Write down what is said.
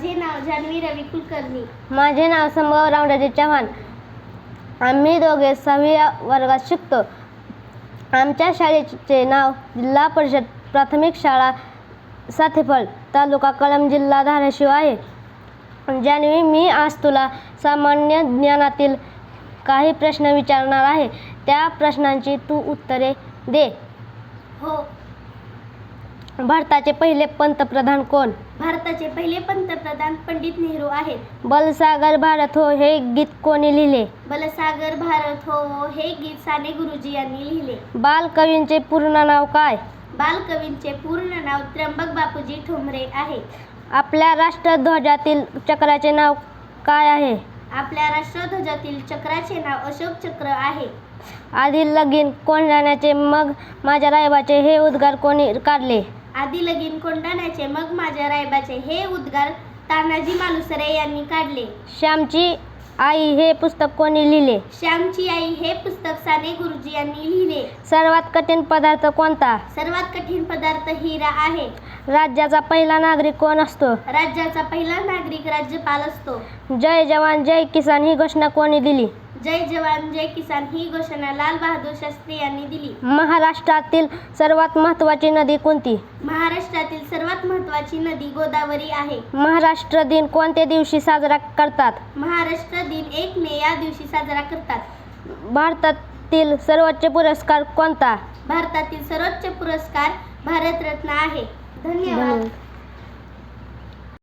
माझे नाव जान्हवी रवी कुलकर्णी. माझे नाव संभव रामराजे चव्हाण. आम्ही दोघे सहावी वर्गात शिकतो. आमच्या शाळेचे नाव जिल्हा परिषद प्राथमिक शाळा साथेफळ तालुका कळंब जिल्हा धाराशिव आहे. जान्हवी मी आज तुला सामान्य ज्ञानातील काही प्रश्न विचारणार आहे. त्या प्रश्नांची तू उत्तरे दे. हो. भारताचे पहिले पंतप्रधान कोण? भारताचे पहिले पंतप्रधान पंडित नेहरू आहेत. बलसागर भारत हो हे गीत कोणी लिहिले? बलसागर भारत हो हे गीत साने गुरुजी यांनी लिहिले. बालकवींचे पूर्ण नाव काय? बालकवींचे पूर्ण नाव त्र्यंबक बापूजी ठोंबरे आहे. आपल्या राष्ट्रध्वजातील चक्राचे नाव काय आहे? आपल्या राष्ट्रध्वजातील चक्राचे नाव अशोक चक्र आहे. आधी लगीन कोंढाण्याचे मग माझ्या रायबाचे हे उद्गार कोणी काढले? आधी लगीन कोंडाण्याचे मग माझ्या रायबाचे हे उद्गार तानाजी मालुसरे यांनी काढले. श्यामची आई हे पुस्तक कोणी लिहिले? श्यामची आई हे पुस्तक साने गुरुजी यांनी लिहिले. सर्वात कठीण पदार्थ कोणता? सर्वात कठीण पदार्थ हिरा आहे. राज्याचा पहिला नागरिक कोण असतो? राज्याचा पहिला नागरिक राज्यपाल असतो. जय जवान जय किसान ही घोषणा कोणी दिली? जय जवान जय किसान ही घोषणा लाल बहादूर शास्त्री यांनी दिली. महाराष्ट्रातील सर्वात महत्त्वाची नदी कोणती? महाराष्ट्रातील सर्वात महत्त्वाची नदी गोदावरी आहे. महाराष्ट्र दिन कोणत्या दिवशी साजरा करतात? महाराष्ट्र दिन एक मे या दिवशी साजरा करतात. भारतातील सर्वोच्च पुरस्कार कोणता? भारतातील सर्वोच्च पुरस्कार भारतरत्न आहे. धन्यवाद.